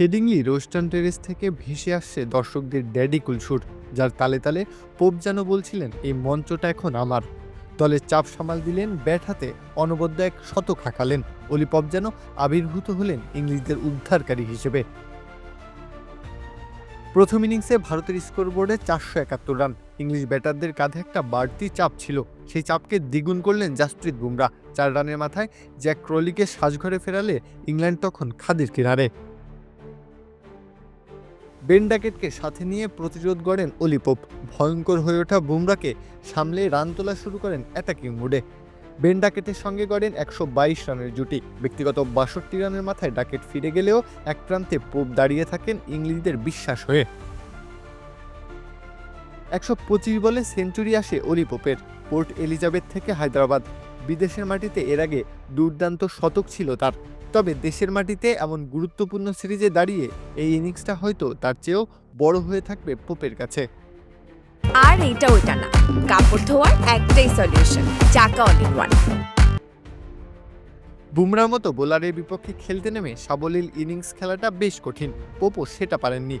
Headingley রোস্টান terrace থেকে ভেসে আসছে দর্শকদের ড্যাডি কুলসুর যার তালে তালে পোপ যেন বলছিলেন, এই মঞ্চটা এখন আমার। দলের চাপ সামাল দিলেন, ব্যাট হাতে অনবদ্য এক শতক হাঁকালেন। অলিপপ যেন আবির্ভূত হলেন ইংলিশদের উদ্ধারকারী হিসেবে। প্রথম ইনিংসে ভারতের স্কোরবোর্ডে চারশো একাত্তর রান। ইংলিশ ব্যাটারদের কাঁধে একটা বাড়তি চাপ ছিল। সেই চাপকে দ্বিগুণ করলেন জাসপ্রীত বুমরা। চার রানের মাথায় জ্যাক ক্রলিকে সাজঘরে ফেরালে ইংল্যান্ড তখন খাদের কিনারে বেন ডাকেটকে সাথে নিয়ে প্রতিরোধ গড়েন অলিপোপ। ভয়ঙ্কর হয়ে ওঠা বুমরাকে সামলে রান তোলা শুরু করেন অ্যাটাকিং মুডে। বেন ডাকেটের সঙ্গে গড়েন একশো বাইশ রানের জুটি। ব্যক্তিগত বাষট্টি রানের মাথায় ডাকেট ফিরে গেলেও এক প্রান্তে পোপ দাঁড়িয়ে থাকেন ইংলিশদের বিশ্বাস হয়ে। একশো পঁচিশ বলে সেঞ্চুরি আসে অলিপোপের, পোর্ট এলিজাবেথ থেকে হায়দ্রাবাদ। বিদেশের মাটিতে এর আগে দুর্দান্ত শতক ছিল তার। তবে দেশের মাটিতে এমন গুরুত্বপূর্ণ সিরিজে দাঁড়িয়ে এই ইনিংসটা হয়তো তার চেয়েও বড় হয়ে থাকবে পোপের কাছে। আর এইটা ওইটা না। কাপড় ধোয়ার একটাই সলিউশন চাকা অল ইন ওয়ান বুমরার মতো বোলারের বিপক্ষে খেলতে নেমে সাবলীল ইনিংস খেলাটা বেশ কঠিন পোপো সেটা পারেননি।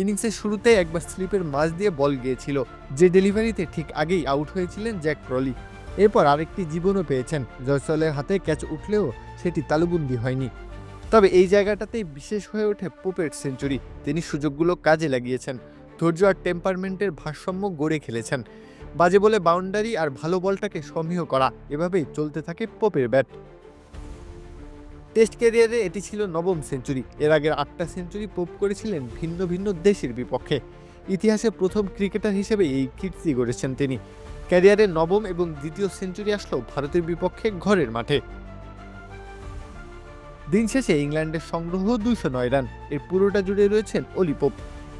ইনিংসের শুরুতে একবার স্লিপের মাঝ দিয়ে বল গিয়েছিল যে ডেলিভারিতে ঠিক আগেই আউট হয়েছিলেন জ্যাক ক্রলি। এরপর আরেকটি জীবনও পেয়েছেন। জয়সলের হাতে ক্যাচ উঠলেও সেটি তালুবন্দি হয়নি। তবে এই জায়গাটাতেই বিশেষ হয়ে ওঠে পোপের সেঞ্চুরি। তিনি সুযোগগুলো কাজে লাগিয়েছেন। ধৈর্য আর টেম্পারমেন্টের ভারসাম্য গড়ে খেলেছেন। বাজে বলে বাউন্ডারি আর ভালো বলটাকে সমীহ করা, এভাবেই চলতে থাকে পোপের ব্যাট। টেস্ট ক্যারিয়ারে এটি ছিল নবম সেঞ্চুরি। এর আগের আটটা সেঞ্চুরি পোপ করেছিলেন ভিন্ন ভিন্ন দেশের বিপক্ষে। ইতিহাসে প্রথম ক্রিকেটার হিসেবে এই কীর্তি গড়েছেন তিনি। ক্যারিয়ারের নবম এবং দ্বিতীয় সেঞ্চুরি আসলো ভারতের বিপক্ষে ঘরের মাঠে। দিন শেষে ইংল্যান্ডের সংগ্রহ দুইশো নয় রান। এর পুরোটা জুড়ে রয়েছেন অলি পোপ।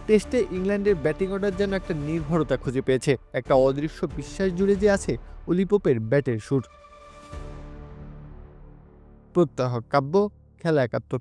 টেস্টে ইংল্যান্ডের ব্যাটিং অর্ডার যেন একটা নির্ভরতা খুঁজে পেয়েছে। একটা অদৃশ্য বিশ্বাস জুড়ে যে আছে অলি পোপের ব্যাটের সুর। প্রত্যাহ কাব্য, খেলা একাত্তর।